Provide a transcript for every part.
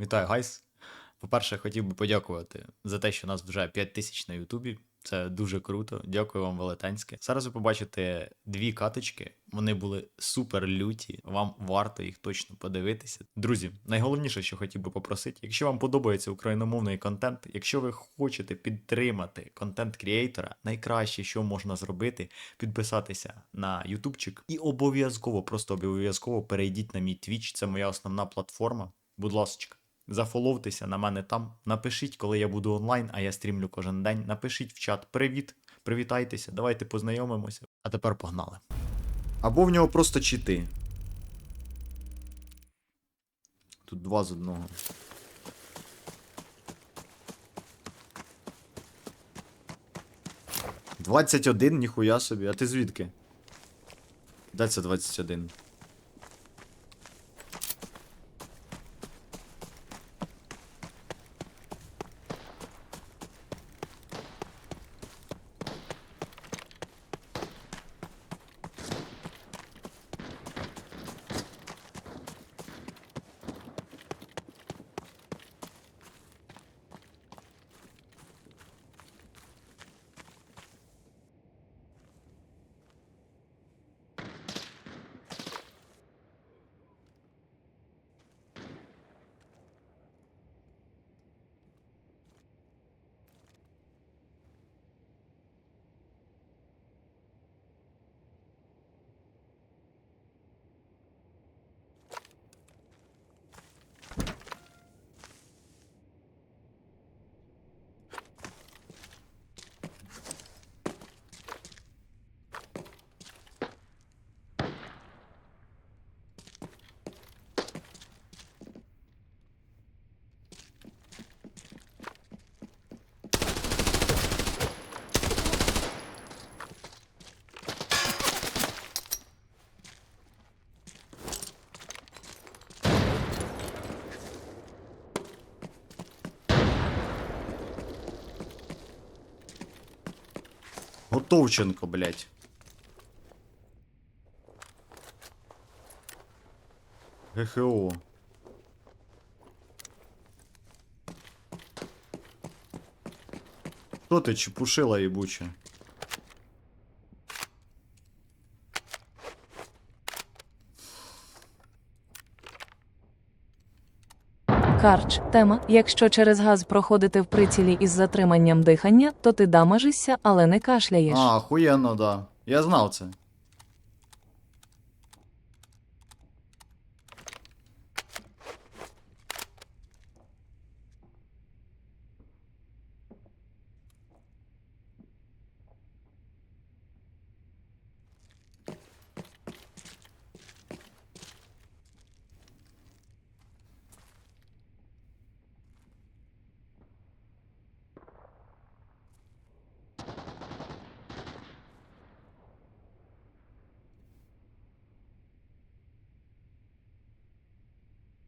Вітаю, гайс. По-перше, хотів би подякувати за те, що нас вже 5 тисяч на Ютубі. Це дуже круто. Дякую вам велетенське. Зараз ви побачите дві каточки. Вони були супер люті. Вам варто їх точно подивитися. Друзі, найголовніше, що хотів би попросити, якщо вам подобається україномовний контент, якщо ви хочете підтримати контент крієйтора, найкраще, що можна зробити, підписатися на ютубчик і обов'язково, просто обов'язково перейдіть на мій твіч. Це моя основна платформа. Будь ласка. Зафоловтеся на мене там. Напишіть, коли я буду онлайн, а я стрімлю кожен день. Напишіть в чат Привіт, привітайтеся, давайте познайомимося. А тепер погнали. Або в нього просто чити. Тут два з одного. Двадцять один, ніхуя собі. А ти звідки? Де це 21? Готовченко, блядь. ГХО. Що ти чепушила єбуча? Карч, тема: якщо через газ проходити в прицілі із затриманням дихання, то ти дамажишся, але не кашляєш. А, охуєнно, да. Я знав це.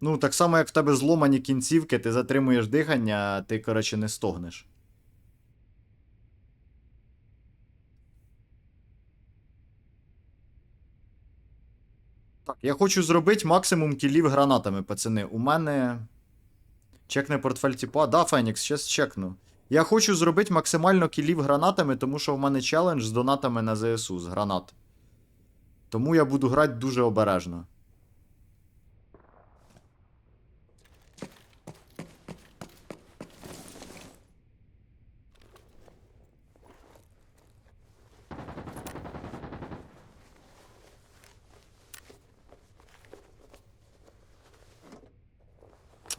Ну, так само, як в тебе зломані кінцівки, ти затримуєш дихання, ти, коротше, не стогнеш. Так, я хочу зробити максимум кілів гранатами, пацани. У мене. Чекне портфель типа. Да, Фенікс, щас чекну. Я хочу зробити максимально кілів гранатами, тому що в мене челендж з донатами на ЗСУ з гранат. Тому я буду грати дуже обережно.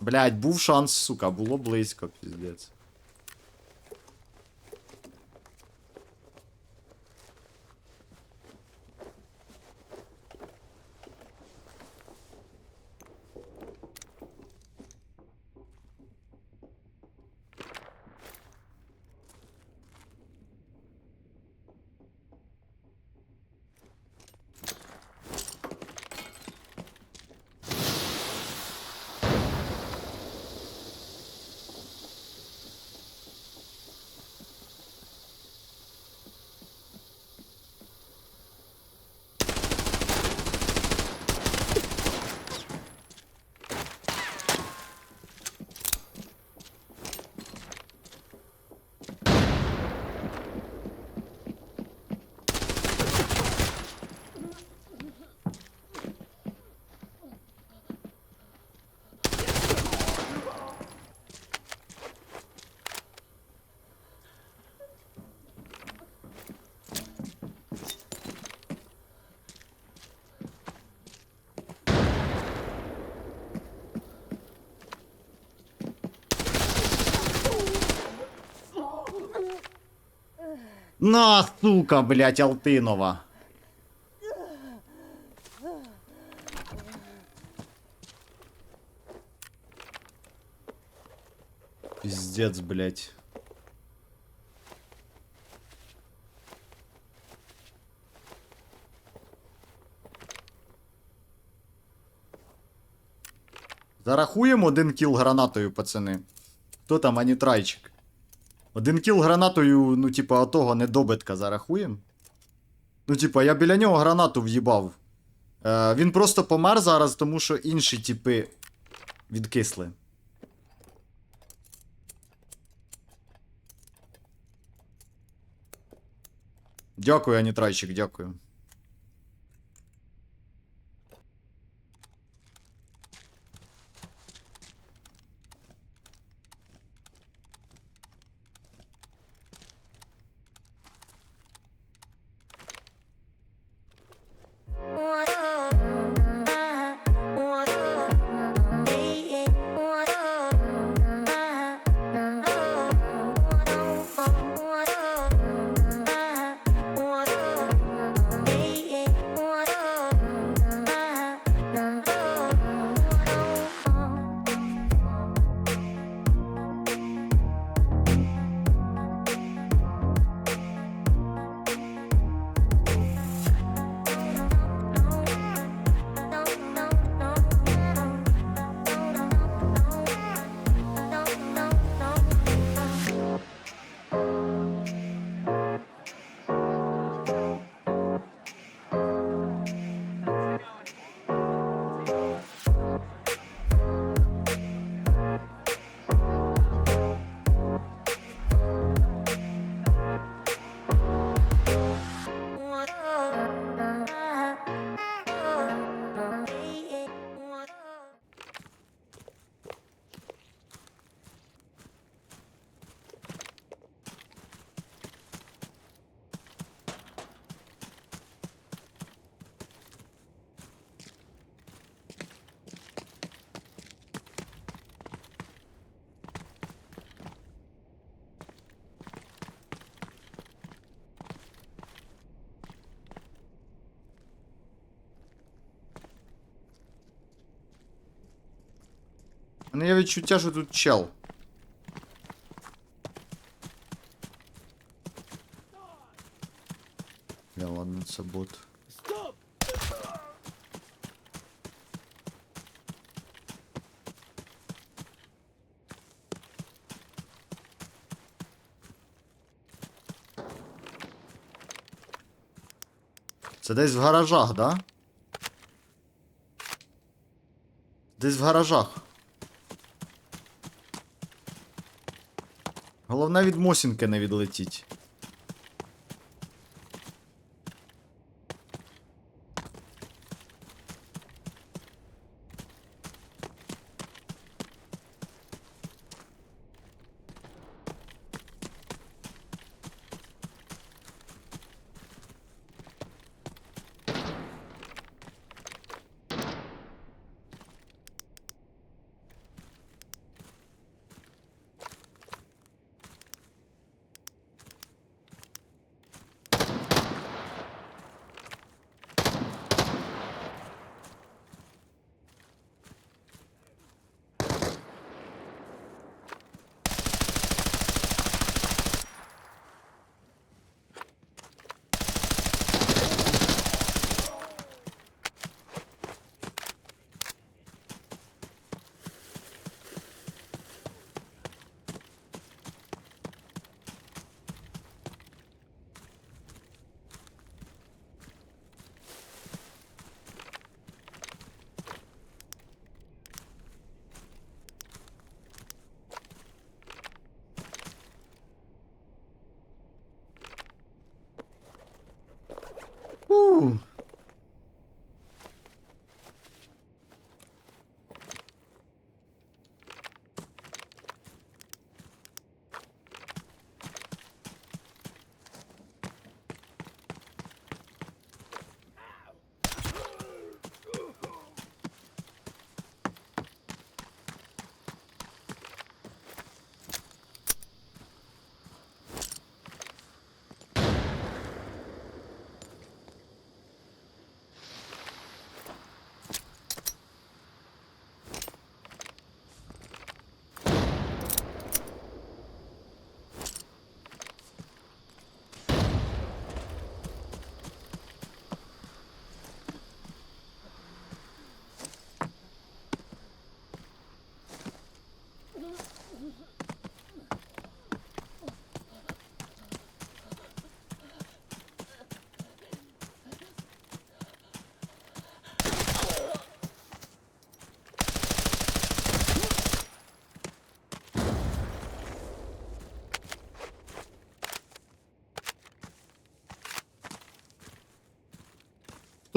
Блять, був шанс, сука, було близько, піздець. На, сука, блядь, Алтинова. Пиздец, блядь. Зарахуємо один кіл гранатою, пацани. Хто там анітрайчик? Один кіл гранатою, ну, типа, отого недобитка зарахуємо. Ну, типа, я біля нього гранату в'їбав. Е, він просто помер зараз, тому що інші типи відкисли. Дякую, Анітрайчик, дякую. У мене є відчуття, що тут чел. Я ладно, це бот. Це десь в гаражах, да? Десь в гаражах. Від Мосінки не відлетіть.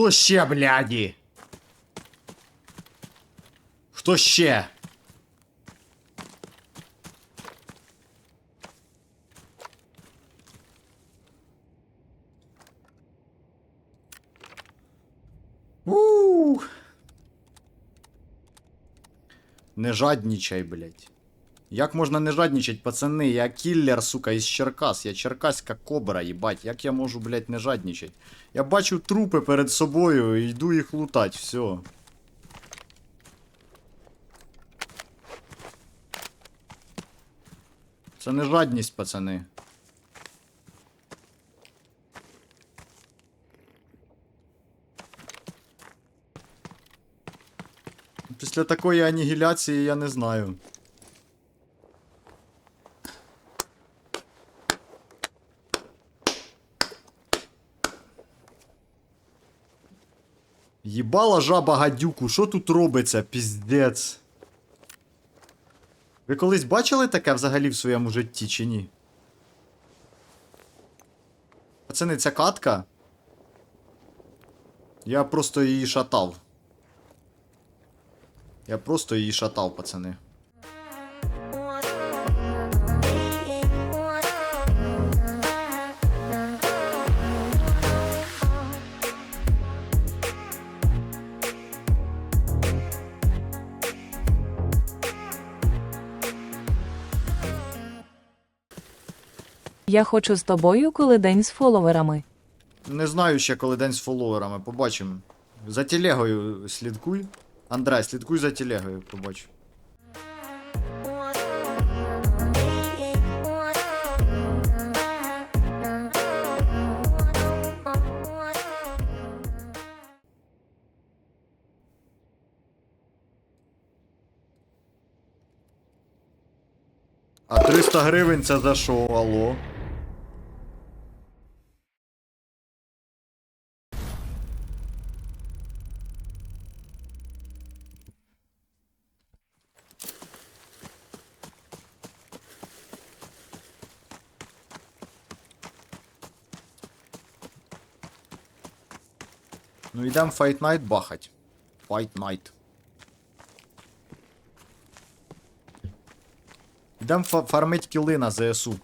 Хто ще, бляді? Хто ще? Не жадничай, блядь. Як можна не жадничать, пацани? Я кіллер, сука, із Черкас. Я черкаська кобра, їбать. Як я можу, блядь, не жадничать? Я бачу трупи перед собою і йду їх лутать, все. Це не жадність, пацани. Після такої анігіляції я не знаю. Їбала жаба гадюку, що тут робиться, піздець. Ви колись бачили таке взагалі в своєму житті чи ні? Пацани, ця катка. Я просто її шатав. Я просто її шатав, пацани. Я хочу з тобою, коли день з фоловерами. Не знаю ще, коли день з фоловерами, побачимо. За телегою слідкуй. Андрей, слідкуй за телегою, побачу. А 300 гривень це за що, алло? Ну йдем Fight Night бахать. Fight Night. Йдем фармить кіли на ЗСУ.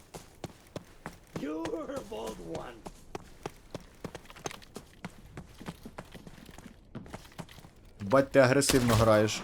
Бать, ти агресивно граєш.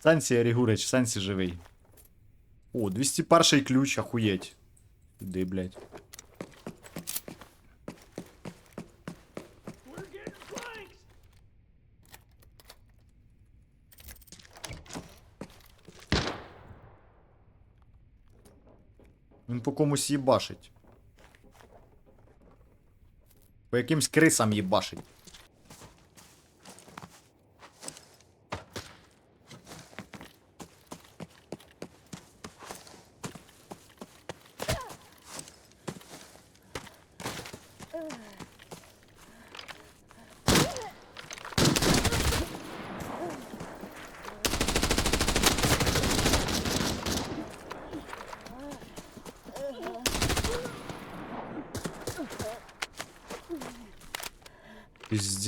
Сенсі Рігурич, Сенсі живий. О, 201 ключ, ахуєть. Іди, блядь. Він по комусь їбашить. По якимсь крисам їбашить.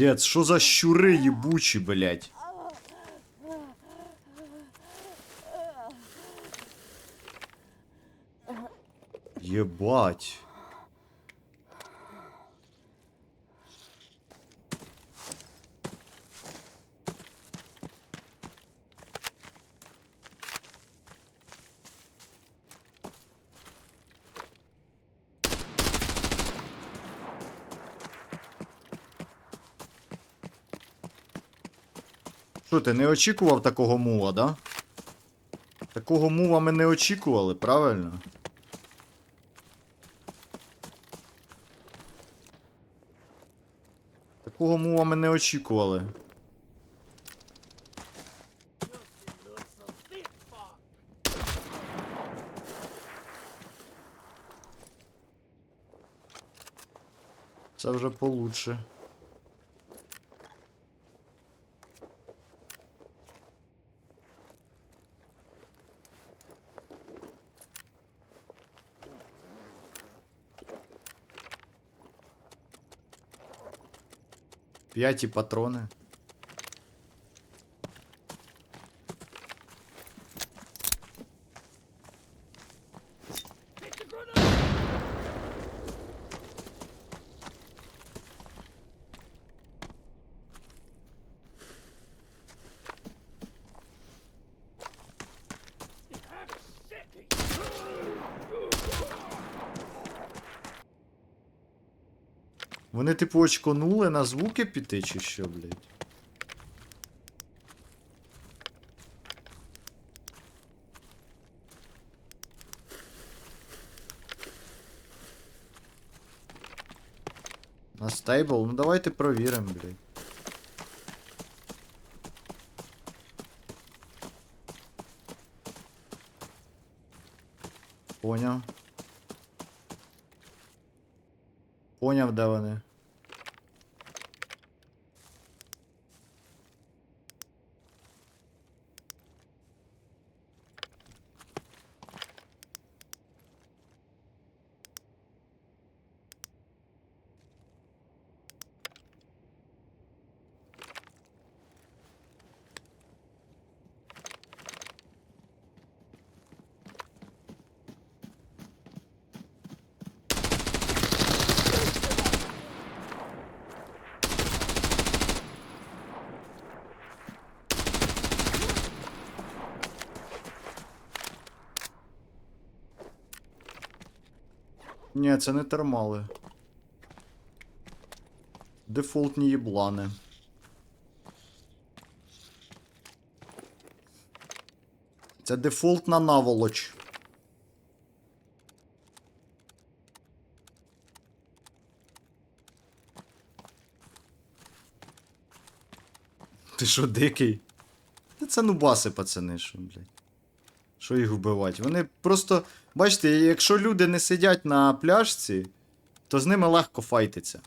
Пиздец, що за щури їбучі, блядь? Єбать. Ти не очікував такого мува, да? Такого мува ми не очікували, правильно? Такого мува ми не очікували. Це вже получше. П'яті патрони. Типу очконули на звуки піти, чи що, блядь? На стейбл? Ну давайте провіримо, блядь. Поняв. Поняв, де вони. Ні, це не термали. Дефолтні їблани. Це дефолтна наволоч. Ти що, дикий? Це нубаси, пацани, що, блядь. Що їх вбивати? Вони просто. Бачите, якщо люди не сидять на пляжці, то з ними легко файтиться.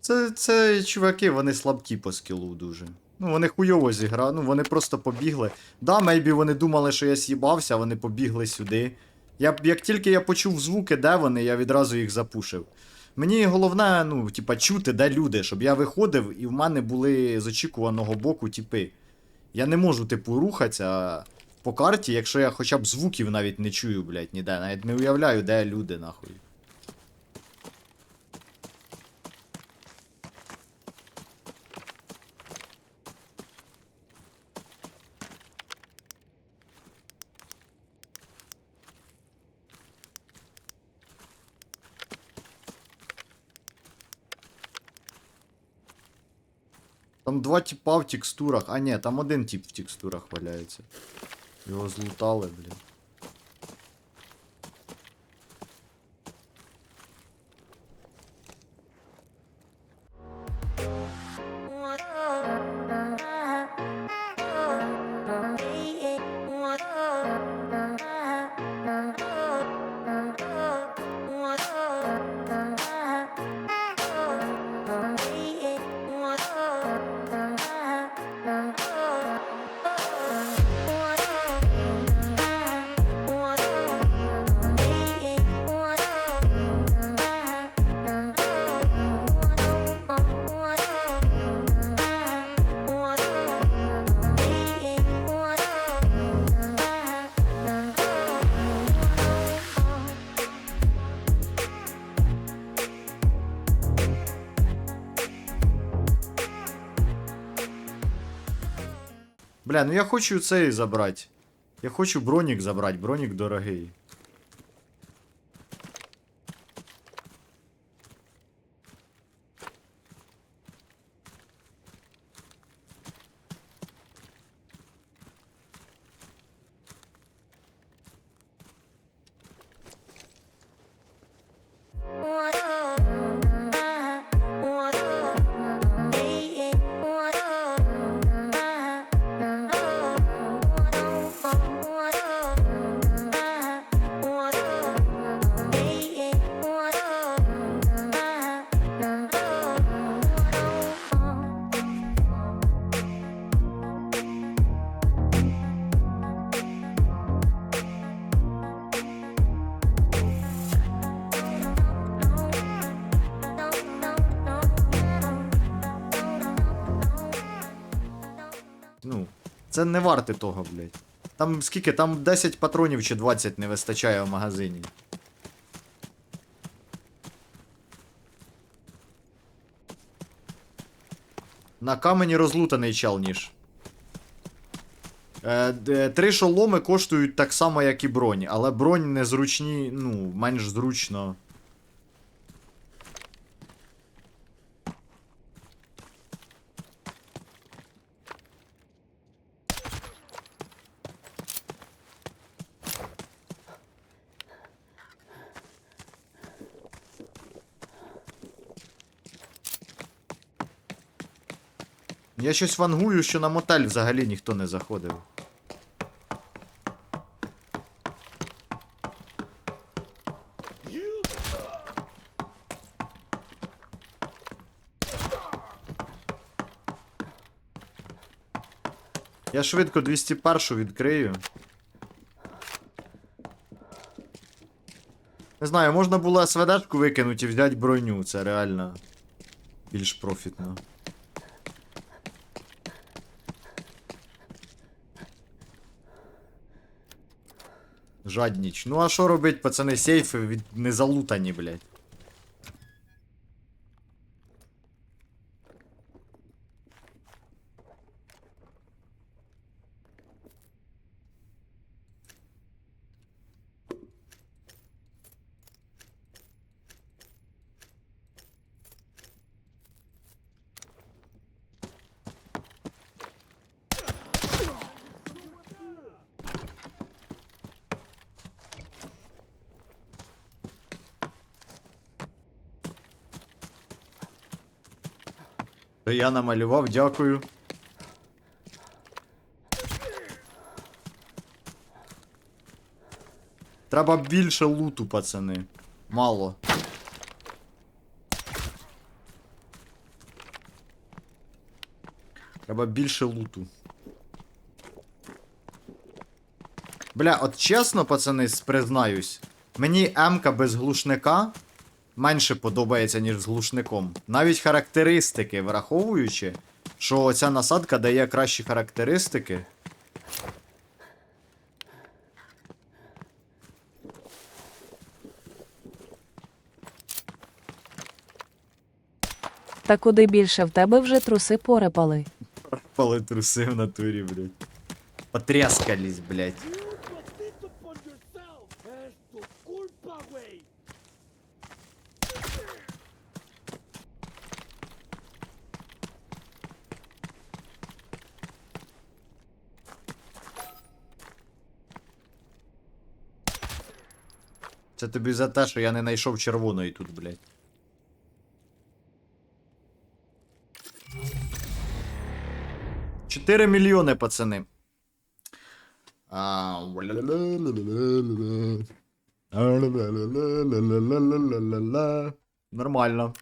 Це, це чуваки, вони слабкі по скілу дуже. Ну, вони хуйово зіграли, ну вони просто побігли. Да, мейбі вони думали, що я з'їбався, вони побігли сюди. Я, як тільки я почув звуки, де вони, я відразу їх запушив. Мені головне, ну, типа, чути, де люди, щоб я виходив і в мене були з очікуваного боку типи. Я не можу, типу, рухатися по карті, якщо я хоча б звуків навіть не чую, блядь, ніде. Навіть не уявляю, де люди, нахуй. Там два типа в текстурах. А ні, там один тип в текстурах валяється. Його злутали, блін. Бля, ну я хочу цей забрати. Я хочу бронік забрати, бронік дорогий. Це не варте того, блядь. Там скільки? Там 10 патронів чи 20 не вистачає в магазині. На камені розлутаний чел ніж. Е, д- три шоломи коштують так само, як і бронь, але бронь незручні, ну, менш зручно. Я щось вангую, що на мотель взагалі ніхто не заходив. Я швидко 201 відкрию. Не знаю, можна було СВДшку викинути і взяти броню, це реально більш профітно. Жадніч. Ну а що робить, пацани, сейфи від... не залутані, блядь. То я намалював, дякую. Треба більше луту, пацани. Мало. Треба більше луту. Бля, от чесно, пацани, признаюсь. Мені М-ка без глушника менше подобається, ніж з глушником. Навіть характеристики, враховуючи, що ця насадка дає кращі характеристики. Та куди більше в тебе вже труси порепали. Пали труси в натурі, блядь. Потрескались, блядь. Тобі за те, що я не знайшов червоної тут, блядь. Чотири мільйони, пацани. Нормально.